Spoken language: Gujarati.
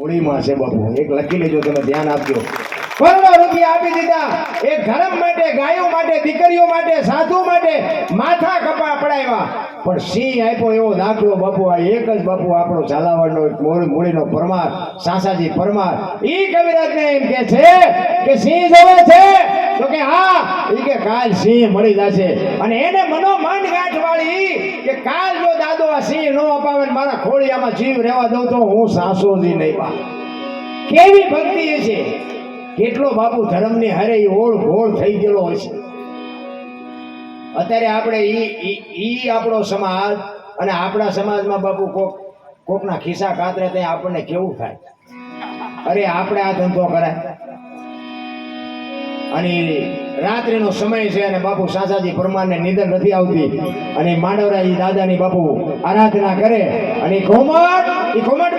હોળીમાં છે બાપુ. એક લખી લેજો, તમે ધ્યાન આપજો. કરોડો રૂપિયા આપી દીધા. એ ધર્મ માટે, ગાયો માટે, દીકરીઓ માટે, સાધુ માટે માથા કપા પડાવ્યા. પણ સિંહ આપ્યો એવો દાખલો બાપુ, આ એક જ બાપુ, આપણો ઝાલાવાડનો મૂળીનો પરમાર, સાસાજી પરમાર. ઈ કવિરાજને એમ કે છે કે સિંહ જવે છે. તો કે હા. ઈ કે કાલ સિંહ મળી જશે. અને એને મનોમન ગાંઠ વાળી કે કાલ જો સિંહ નો અપાવે મારા ખોળિયામાં જીવ રહેવા દઉં તો હું સાસોજી નહીં પા કેવી ભક્તિ છે? કેટલો બાપુ ધર્મની હારે ઓળ ઘોળ થઈ ગયેલો હશે અત્યારે આપણે ઈ- ઈ આપણો સમાજ અને આપણા સમાજમાં બાપુ કોક, કોકના ખિસ્સા કાતરે ત્યાં આપણને કેવું થાય? અરે, આપણે આ ધંધો કરાય. અને રાત્રિનો સમય છે અને બાપુ સાસાજી પરમારને નિંદર નથી આવતી. અને માંડવરાજી દાદાની બાપુ આરાધના કરે. અને ઘોમટ, એ ખમા